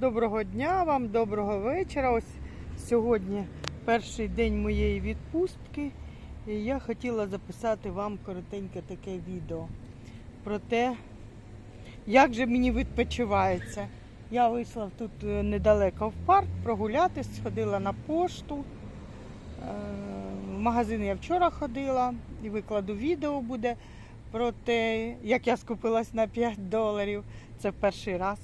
Доброго дня вам, доброго вечора. Ось сьогодні перший день моєї відпустки. І я хотіла записати вам коротеньке таке відео про те, як же мені відпочивається. Я вийшла тут е, недалеко в парк прогулятись, сходила на пошту. Е, В магазин я вчора ходила і викладу відео буде про те, як я скупилась на 5 доларів. Це перший раз.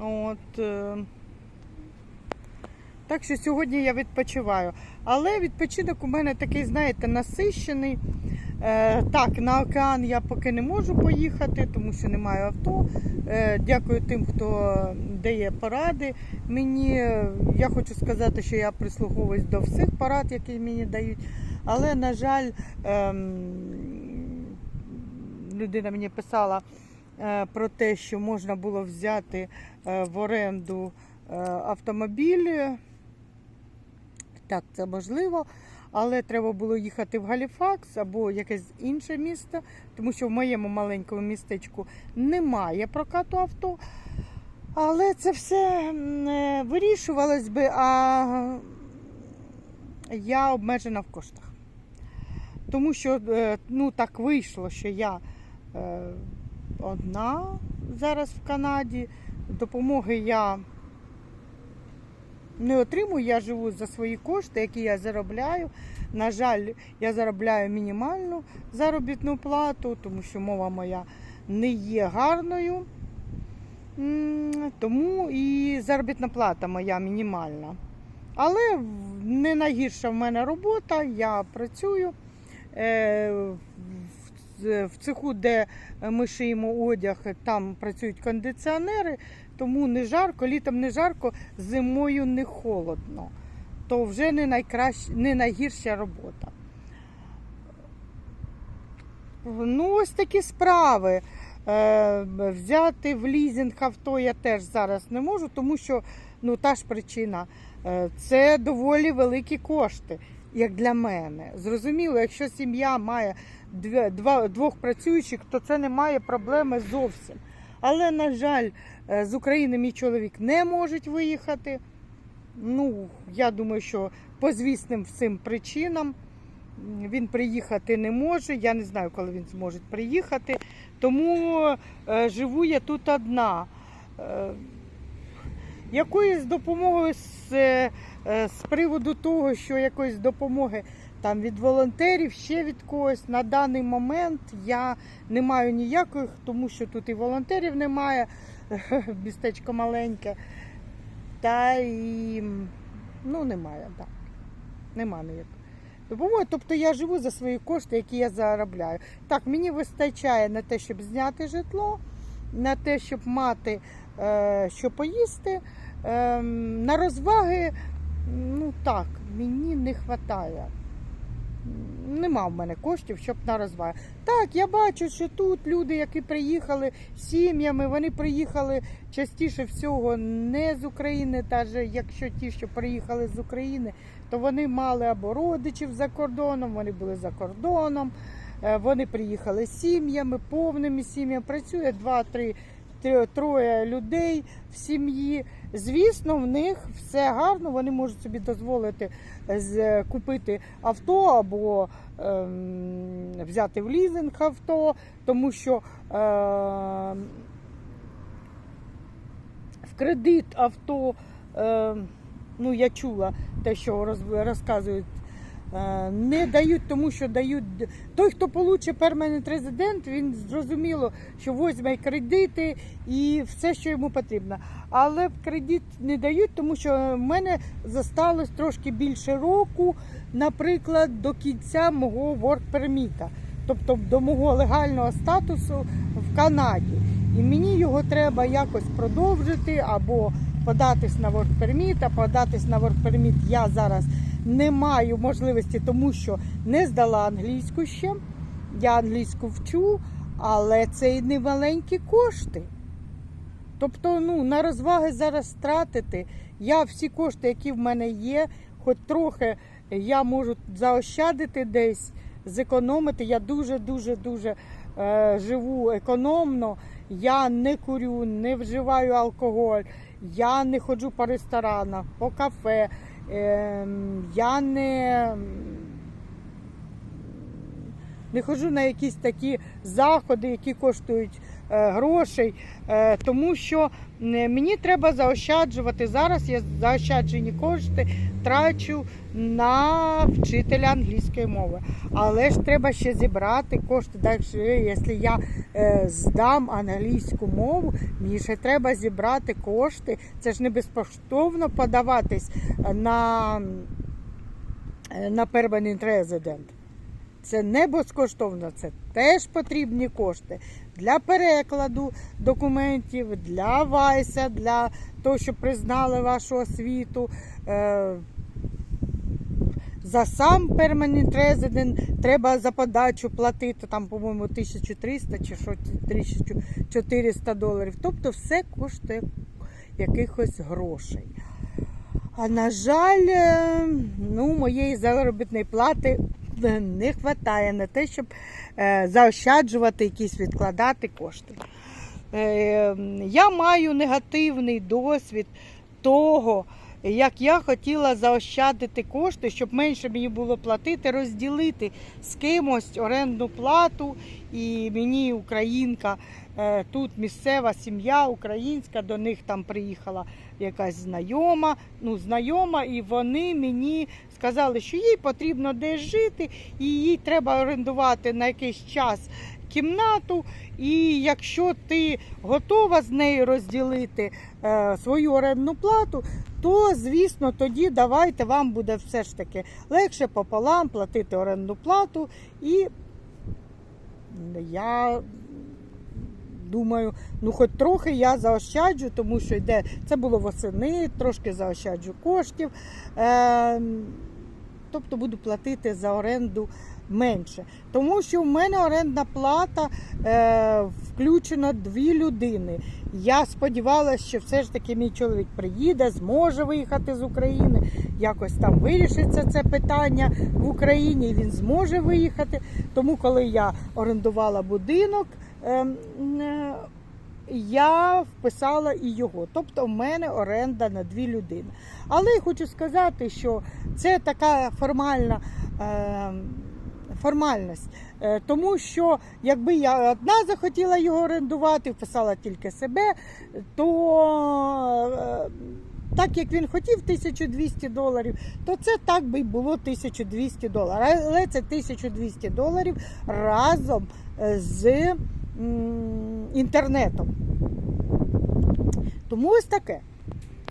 От, е, так що сьогодні я відпочиваю. Але відпочинок у мене такий, знаєте, насищений. Е, так, на океан я поки не можу поїхати, тому що немає авто. Е, дякую тим, хто дає поради. Мені е, я хочу сказати, що я прислуховуюсь до всіх порад, які мені дають. Але, на жаль, ем, людина мені писала е, про те, що можна було взяти е, в оренду е, автомобіль. Так, це можливо, але треба було їхати в Галіфакс або якесь інше місто, тому що в моєму маленькому містечку немає прокату авто. Але це все е, вирішувалось би, а я обмежена в коштах. Тому що е, ну, так вийшло, що я е, одна зараз в Канаді. Допомоги я не отримую, я живу за свої кошти, які я заробляю. На жаль, я заробляю мінімальну заробітну плату, тому що мова моя не є гарною. Тому і заробітна плата моя мінімальна. Але не найгірша в мене робота, я працюю. Е, в- цеху, де ми шиємо одяг, там працюють кондиціонери, тому не жарко, літом не жарко, зимою не холодно. То вже не, найкращ... не найгірша робота. Ну, ось такі справи. Е, взяти в лізинг авто я теж зараз не можу, тому що ну, та ж причина. Е, це доволі великі кошти, як для мене. Зрозуміло, якщо сім'я має двох працюючих, то це не має проблеми зовсім. Але, на жаль, е, з України мій чоловік не може виїхати. Ну, я думаю, що по звісним всім причинам він приїхати не може. Я не знаю, коли він зможе приїхати. Тому е, живу я тут одна. Е, якоїсь допомоги з, з приводу того, що якоїсь допомоги там від волонтерів, ще від когось на даний момент я не маю ніяких, тому що тут і волонтерів немає, містечко маленьке. Та і ну немає, так. Нема ніякої. Допомоги, тобто я живу за свої кошти, які я заробляю. Так, мені вистачає на те, щоб зняти житло, на те, щоб мати е, що поїсти. Е, на розваги, ну так, мені не вистачає. Нема в мене коштів, щоб на розваги. Так, я бачу, що тут люди, які приїхали з сім'ями, вони приїхали частіше всього не з України, навіть якщо ті, що приїхали з України, то вони мали або родичів за кордоном, вони були за кордоном, е, вони приїхали з сім'ями, повними сім'ями. Працює два-три тр- троє людей в сім'ї. Звісно, в них все гарно, вони можуть собі дозволити купити авто або ем, взяти в лізинг авто, тому що ем, в кредит авто, ем, ну я чула те, що роз- розказують. Е, Не дають, тому що дають той, хто получить перманент резидент, він зрозуміло, що візьме кредити і все, що йому потрібно. Але кредит не дають, тому що в мене зосталось трошки більше року, наприклад, до кінця мого permit, тобто до мого легального статусу в Канаді. І мені його треба якось продовжити або податись на permit, а податись на permit я зараз не маю можливості, тому що не здала англійську ще. Я англійську вчу, але це і не маленькі кошти. Тобто, ну, на розваги зараз тратити. Я всі кошти, які в мене є, хоч трохи я можу заощадити десь, зекономити. Я дуже, дуже, е, живу економно. я не курю, не вживаю алкоголь, я не ходжу по ресторанах, по кафе, я не, не ходжу на якісь такі заходи, які коштують грошей, е, тому що е, мені треба заощаджувати. Зараз я заощаджені кошти трачу на вчителя англійської мови. Але ж треба ще зібрати кошти. Що, якщо я е, здам англійську мову, мені ще треба зібрати кошти. Це ж не безкоштовно подаватись на, е, на permanent resident. Це не безкоштовно, це теж потрібні кошти для перекладу документів, для Вайса, для того, щоб признали вашу освіту. Е, за сам перманент резидент треба за подачу платити там, по-моєму, 1300 чи 1400 доларів. Тобто все коштує якихось грошей. А на жаль, е, ну, моєї заробітної плати не вистачає на те, щоб е, заощаджувати якісь відкладати кошти. Е, я маю негативний досвід того, як я хотіла заощадити кошти, щоб менше мені було платити, розділити з кимось орендну плату. І мені українка, е, тут місцева сім'я українська, до них там приїхала якась знайома, ну знайома, і вони мені сказали, що їй потрібно десь жити, і їй треба орендувати на якийсь час кімнату. І якщо ти готова з нею розділити е, свою орендну плату, то звісно тоді давайте вам буде все ж таки легше пополам платити орендну плату. І я думаю, ну хоч трохи я заощаджу, тому що йде це було восени, трошки заощаджу коштів. Е, тобто буду платити за оренду менше. Тому що в мене орендна плата е, включено дві людини. Я сподівалася, що все ж таки мій чоловік приїде, зможе виїхати з України. Якось там вирішиться це питання в Україні, і він зможе виїхати. Тому, коли я орендувала будинок, я вписала і його. Тобто в мене оренда на дві людини. Але я хочу сказати, що це така формальна. Е, Формальність, Е, тому що якби я одна захотіла його орендувати, вписала тільки себе, то е, так як він хотів 1200 доларів, то це так би й було 1200 доларів. Але це 1200 доларів разом е, з інтернетом. Тому ось таке.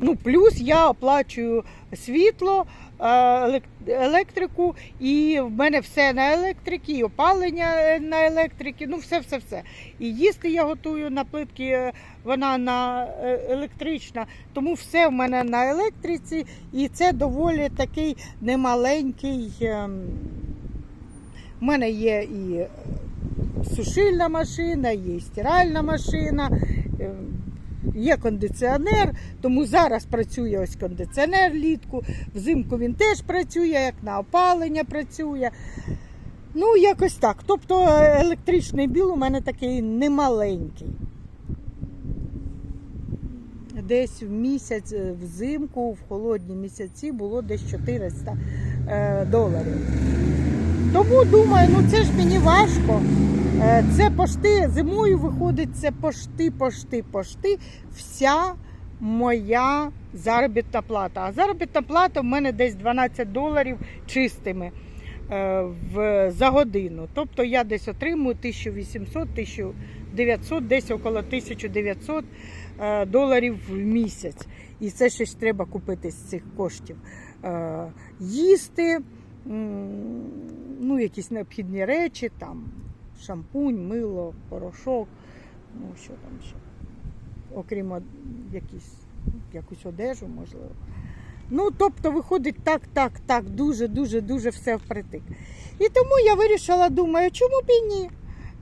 Ну, плюс я оплачую світло, е, електрику, і в мене все на електриці, і опалення е, на електриці, ну все-все-все. І їсти я готую на плитки, е, вона на електрична, тому все в мене на електриці, і це доволі такий немаленький. ем, У мене є і сушильна машина, є стиральна машина. ем, Є кондиціонер, тому зараз працює ось кондиціонер влітку. Взимку він теж працює, як на опалення працює. Ну, якось так. Тобто е, електричний біл у мене такий немаленький. Десь в місяць е, взимку, в холодні місяці було десь 400 е, доларів. Тому думаю, ну це ж мені важко. Е, Це пошти зимою виходить, це пошти, пошти, пошти. Вся моя заробітна плата. А заробітна плата в мене десь 12 доларів чистими е, в, за годину. Тобто я десь отримую 1800, 1900, десь около 1900 е, доларів в місяць. І це ж треба купити з цих коштів. Їсти, ну, якісь необхідні речі, там, шампунь, мило, порошок, ну що там ще. Окрім якісь, якусь одежу, можливо. Ну, тобто, виходить так, так, так, дуже, дуже, дуже все впритик. І тому я вирішила, думаю, чому б і ні?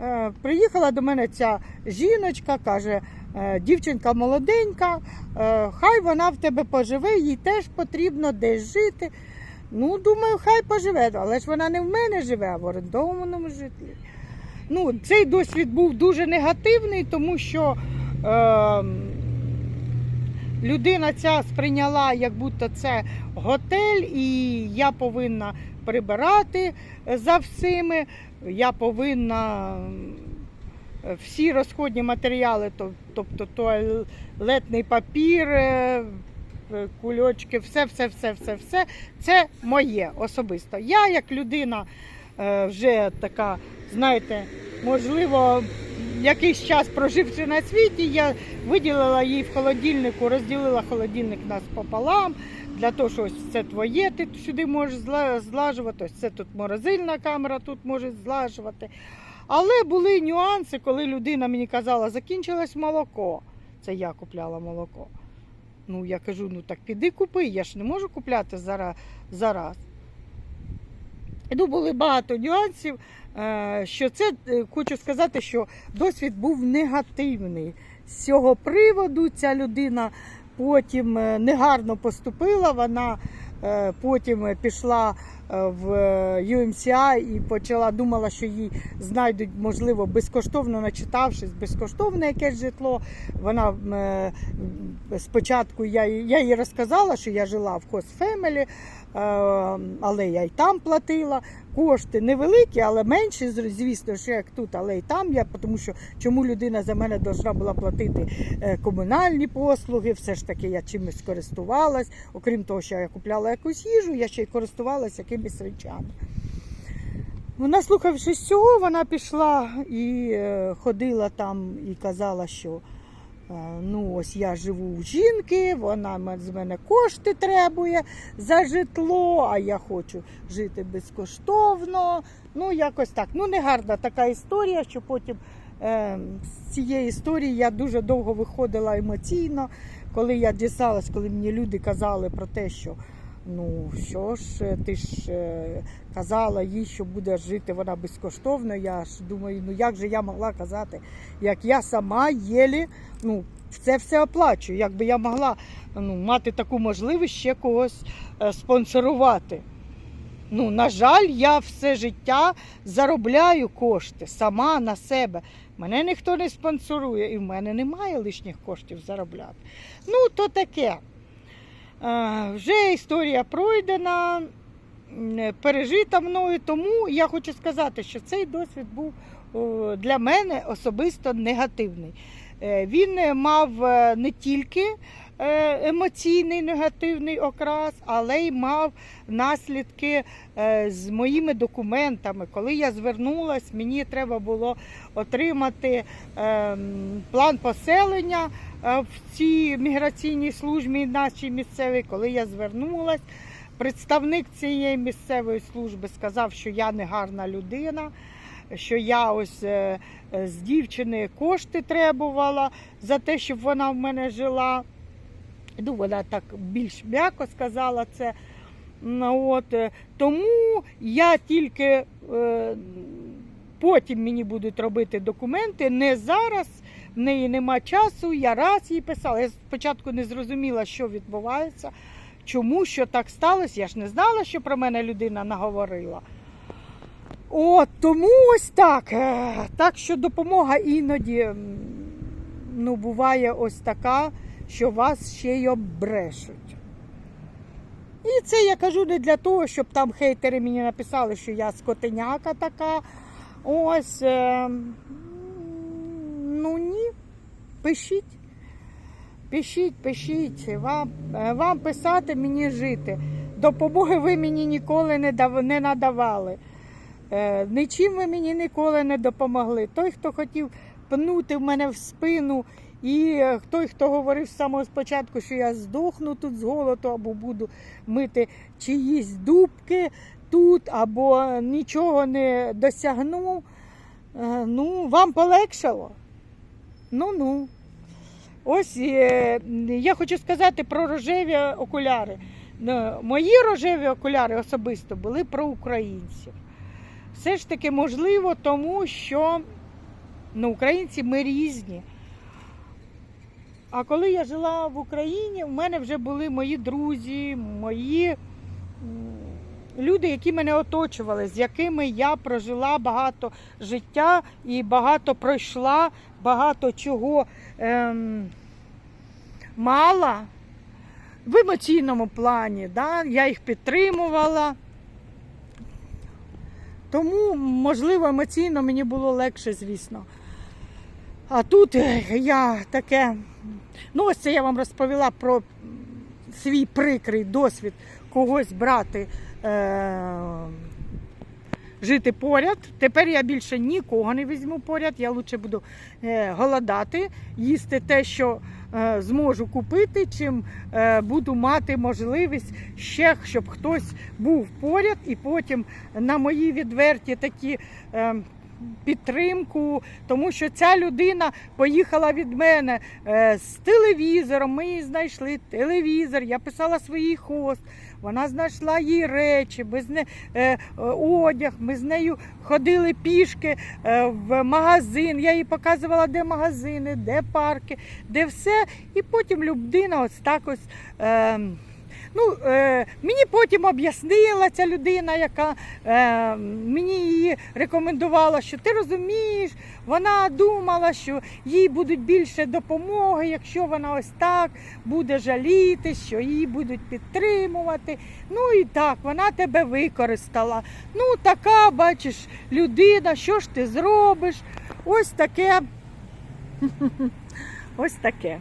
Е, приїхала до мене ця жіночка, каже, е, дівчинка молоденька, е, хай вона в тебе поживе, їй теж потрібно десь жити. Ну, думаю, хай поживе, але ж вона не в мене живе, а в орендованому житлі. Ну, цей досвід був дуже негативний, тому що е, людина ця сприйняла, як будто це готель, і я повинна прибирати за всіми. Я повинна всі розходні матеріали, тобто туалетний папір, е, е, кульочки, все, все, все, все, все. Це моє особисто. Я, як людина, е, вже така, знаєте, можливо, якийсь час проживши на світі, я виділила їй в холодильнику, розділила холодильник нас пополам. Для того, що ось це твоє, ти сюди можеш злажувати, ось це тут морозильна камера, тут може злажувати. Але були нюанси, коли людина мені казала, закінчилось молоко. Це я купляла молоко. Ну, я кажу, ну так піди купи, я ж не можу купляти зараз. зараз. Ну, були багато нюансів. Е, Що це е, хочу сказати, що досвід був негативний. З цього приводу ця людина потім е, негарно поступила. Вона потім пішла в UMCI і почала думала, що їй знайдуть, можливо, безкоштовно начитавшись, безкоштовне якесь житло. Вона спочатку я, я їй розказала, що я жила в е, але я й там платила. Кошти невеликі, але менші, звісно, що як тут, але й там я, тому що чому людина за мене повинна була платити е, комунальні послуги, все ж таки я чимось користувалась. Окрім того, що я купляла якусь їжу, я ще й користувалась якимись речами. Вона, слухавшись цього, вона пішла і е, ходила там і казала, що ну ось я живу у жінки, вона з мене кошти требує за житло, а я хочу жити безкоштовно. Ну, якось так. Ну, не гарна така історія, що потім е, з цієї історії я дуже довго виходила емоційно, коли я дісталась, коли мені люди казали про те, що ну що ж, ти ж е, казала їй, що буде жити вона безкоштовно. Я ж думаю, ну як же я могла казати, як я сама єлі, ну, це все оплачую. Якби я могла ну, мати таку можливість ще когось е, спонсорувати. Ну, на жаль, я все життя заробляю кошти сама на себе. Мене ніхто не спонсорує, і в мене немає лишніх коштів заробляти. Ну, то таке. Вже історія пройдена, пережита мною, тому я хочу сказати, що цей досвід був для мене особисто негативний. Е, Він мав е, не тільки емоційний негативний окрас, але й мав наслідки е, з моїми документами. Коли я звернулась, мені треба було отримати ем, план поселення е, в цій міграційній службі нашій місцевій. Коли я звернулась, представник цієї місцевої служби сказав, що я не гарна людина. Що я ось е, е, з дівчини кошти требувала за те, щоб вона в мене жила. Ну, вона так більш м'яко сказала це. Ну, от, е, тому я тільки е, потім мені будуть робити документи, не зараз, в неї нема часу. Я раз їй писала. Я спочатку не зрозуміла, що відбувається, чому що так сталося. Я ж не знала, що про мене людина наговорила. От, тому ось так. Е, Так що допомога іноді ну, буває ось така, що вас ще й оббрешуть. І це я кажу не для того, щоб там хейтери мені написали, що я скотиняка така. Ось. Е, ну ні. Пишіть. Пишіть, пишіть. Вам, е, вам писати, мені жити. Допомоги ви мені ніколи не, дав, не надавали. Е, Нічим ви мені ніколи не допомогли. Той, хто хотів пнути в мене в спину, і е, той, хто говорив з самого спочатку, що я здохну тут з голоду, або буду мити чиїсь дубки тут, або нічого не досягну. Е, Ну, вам полегшало. Ну-ну. Ось е, я хочу сказати про рожеві окуляри. Мої рожеві окуляри особисто були про українців. Все ж таки можливо, тому що ну, українці ми різні. А коли я жила в Україні, в мене вже були мої друзі, мої люди, які мене оточували, з якими я прожила багато життя і багато пройшла, багато чого ем, мала в емоційному плані. Да? Я їх підтримувала. Тому, можливо, емоційно мені було легше, звісно. А тут я таке. Ну, ось це я вам розповіла про свій прикрий досвід когось брати, е- жити поряд. Тепер я більше нікого не візьму поряд, я лучше буду е- голодати, їсти те, що е- зможу купити, чим е- буду мати можливість ще, щоб хтось був поряд, і потім на мої відверті такі. Е- Підтримку, тому що ця людина поїхала від мене е, з телевізором. Ми її знайшли телевізор. Я писала свій хост. Вона знайшла її речі, без не, е, одяг. Ми з нею ходили пішки е, в магазин. Я їй показувала, де магазини, де парки, де все. І потім людина ось так ось. Ну, е, мені потім об'яснила ця людина, яка е, мені її рекомендувала, що ти розумієш, вона думала, що їй будуть більше допомоги, якщо вона ось так буде жаліти, що її будуть підтримувати. Ну і так, вона тебе використала. Ну, така, бачиш, людина, що ж ти зробиш? Ось таке. Ось таке.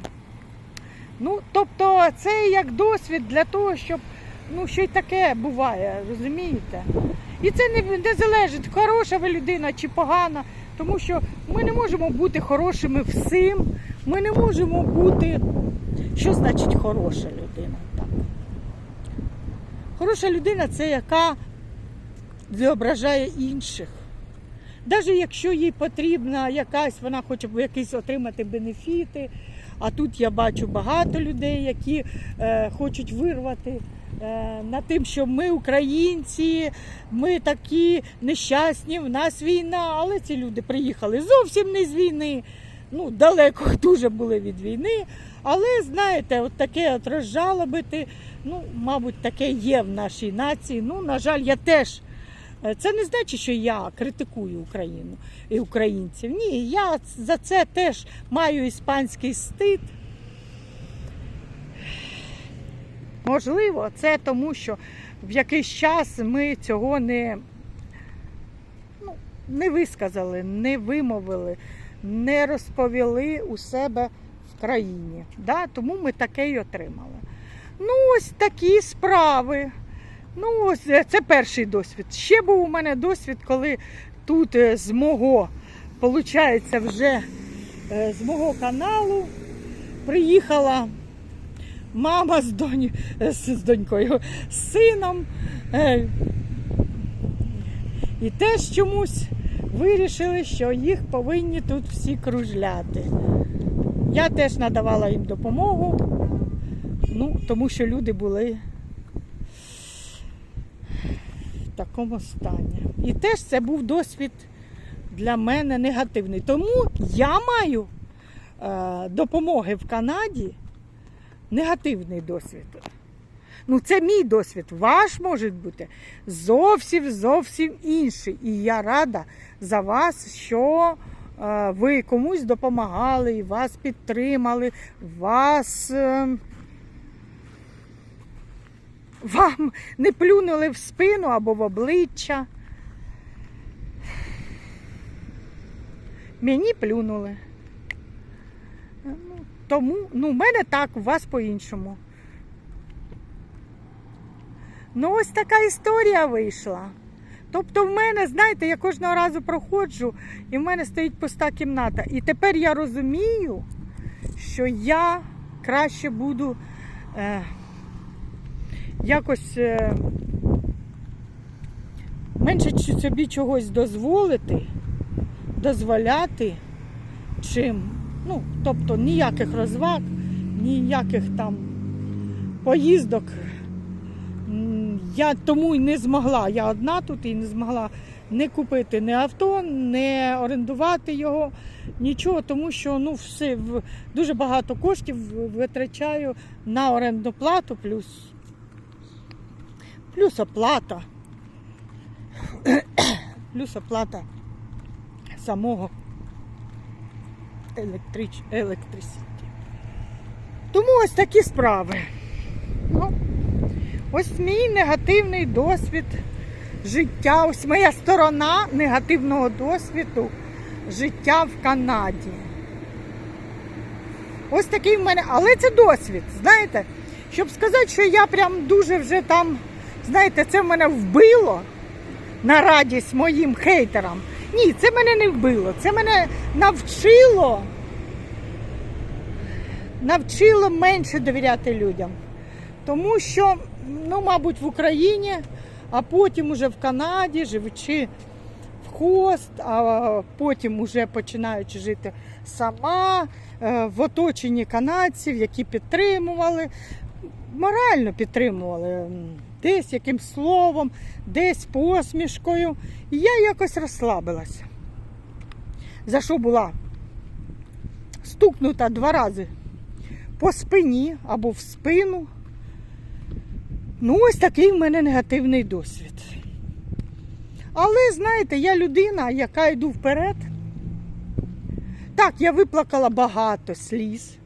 Ну, тобто, це як досвід для того, щоб ну, що й таке буває, розумієте? І це не, не залежить, хороша ви людина чи погана, тому що ми не можемо бути хорошими всім. Ми не можемо бути. Що значить хороша людина? Так. Хороша людина це яка зображає інших. Навіть якщо їй потрібна якась, вона хоче якісь отримати бенефіти. А тут я бачу багато людей, які е, хочуть вирвати е, на тим, що ми українці, ми такі нещасні, в нас війна. Але ці люди приїхали зовсім не з війни. Ну, далеко дуже були від війни. Але знаєте, от таке от розжалобити, ну, мабуть, таке є в нашій нації. Ну, на жаль, я теж. Е, Це не значить, що я критикую Україну і українців. Ні, я за це теж маю іспанський стид. Можливо, це тому, що в якийсь час ми цього не, ну, не висказали, не вимовили, не розповіли у себе в країні. Да? Тому ми таке й отримали. Ну, ось такі справи. Ну, ось е, це перший досвід. Ще був у мене досвід, коли тут е, з мого, виходить, вже е, з мого каналу приїхала мама з, донь, з донькою, з сином. І теж чомусь вирішили, що їх повинні тут всі кружляти. Я теж надавала їм допомогу, ну, тому що люди були такому стані. І теж це був досвід для мене негативний. Тому я маю е, допомоги в Канаді негативний досвід. Ну, це мій досвід. Ваш може бути зовсім зовсім інший. І я рада за вас, що е, ви комусь допомагали, і вас підтримали, вас. Е, вам не плюнули в спину або в обличчя. Мені плюнули. Ну, тому, ну, в мене так, у вас по-іншому. Ну, ось така історія вийшла. Тобто в мене, знаєте, я кожного разу проходжу, і в мене стоїть пуста кімната. І тепер я розумію, що я краще буду. Е, якось е, менше собі чогось дозволити, дозволяти, чим, ну, тобто ніяких розваг, ніяких там поїздок. Я тому й не змогла. Я одна тут і не змогла не купити не авто, не орендувати його, нічого, тому що ну, все, дуже багато коштів витрачаю на орендну плату, плюс плюс оплата плюс оплата самого електрич... електрисіті. Тому ось такі справи. Ну, ось мій негативний досвід життя, ось моя сторона негативного досвіду життя в Канаді. Ось такий в мене, але це досвід, знаєте, щоб сказати, що я прям дуже вже там, знаєте, це мене вбило на радість моїм хейтерам. Ні, це мене не вбило. Це мене навчило, навчило менше довіряти людям. Тому що, ну, мабуть, в Україні, а потім уже в Канаді, живучи в хост, а потім уже починаючи жити сама е, в оточенні канадців, які підтримували, морально підтримували. Десь якимсь словом, десь посмішкою. І я якось розслабилася. За що була стукнута два рази по спині або в спину. Ну, ось такий в мене негативний досвід. Але, знаєте, я людина, яка йду вперед. Так, я виплакала багато сліз.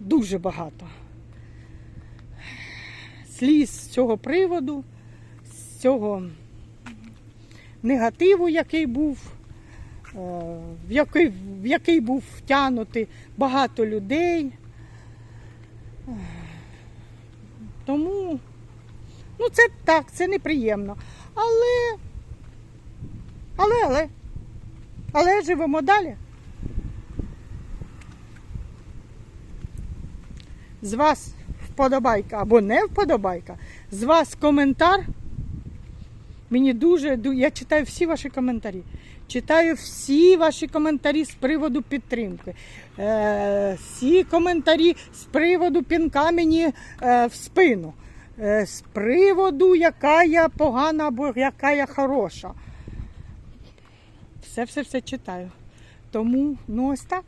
Дуже багато. Сліз з цього приводу, з цього негативу, який був, е, в який, в який був втягнутий багато людей. Тому, ну це так, це неприємно. Але, але, але, але живемо далі. З вас вподобайка або не вподобайка, з вас коментар. Мені дуже, я читаю всі ваші коментарі. Читаю всі ваші коментарі з приводу підтримки. Е, всі коментарі з приводу пінка мені е, в спину. Е, з приводу, яка я погана або яка я хороша. Все-все-все читаю. Тому, ну ось так.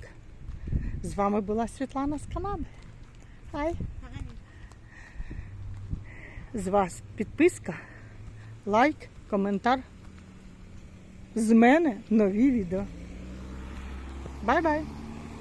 З вами була Світлана з Канади. Хай. З вас підписка, лайк, коментар. З мене нові відео. Бай-бай!